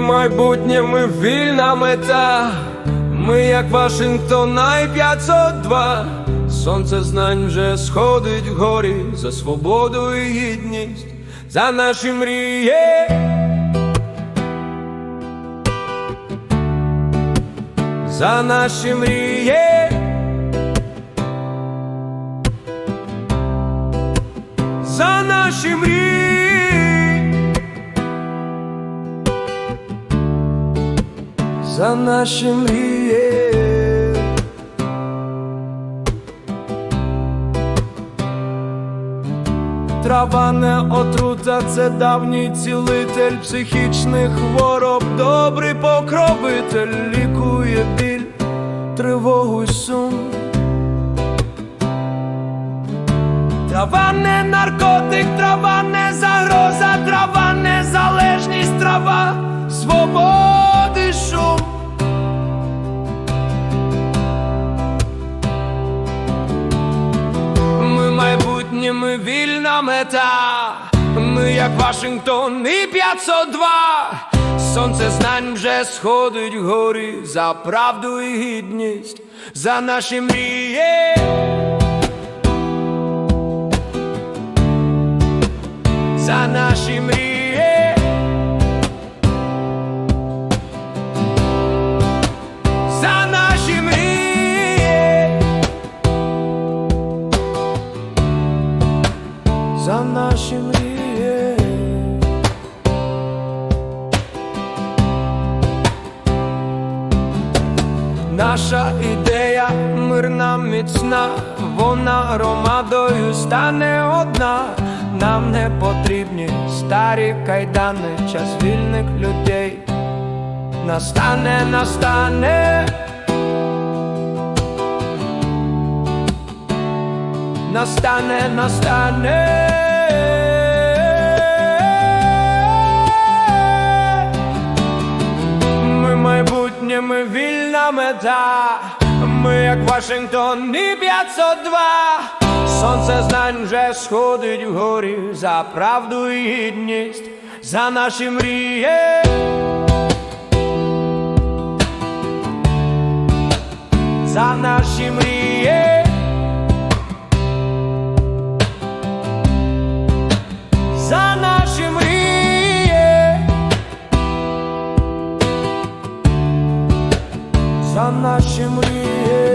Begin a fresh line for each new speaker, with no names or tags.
майбутнє, ми вільна мета. Ми, як Вашингтон, Ай 502 Сонце знань вже сходить вгорі за свободу і гідність, за наші мрії. За наші мрії. За наші мрії. За наші мрії. Трава не отрута, це давній цілитель психічних хвороб, добрий покровитель лікує біль, тривогу й сум. Трава не наркотик, трава ми вільна мета. Ми як Вашингтон і 502 Сонце знань вже сходить гори за правду і гідність, за наші мрії. Наша ідея мирна, міцна, вона громадою стане одна. Нам не потрібні старі кайдани, час вільних людей. Настане, настане. Настане, настане. Майбутнє, ми вільна мета. Ми як Вашингтон і 502 Сонце знань вже сходить вгорі за правду і гідність, за наші мрії. За наші мрії. землі.